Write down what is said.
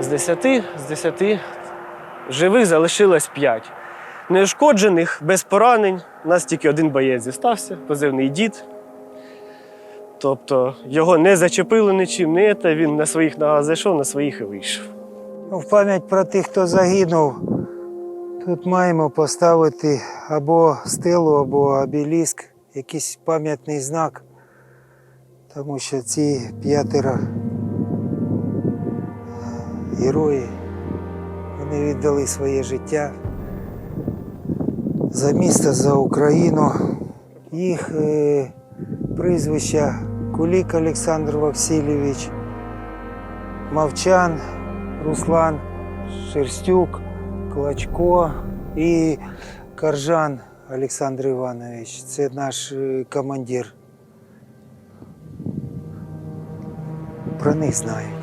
З 10, з 10 живих залишилось 5. Неушкоджених, без поранень. У нас тільки один боєць зістався, позивний дід. Тобто його не зачепило нічим, не те, він на своїх ногах зайшов, на своїх і вийшов. Ну, В пам'ять про тих, хто загинув, тут маємо поставити або стелу, або обеліск, якийсь пам'ятний знак, тому що ці п'ятеро герої, вони віддали своє життя за місто, за Україну. Їх е, прізвища Кулік Олександр Васильович, Мовчан Руслан Шерстюк, Клочко і Каржан Олександр Іванович. Це наш е, командир. Про них знають.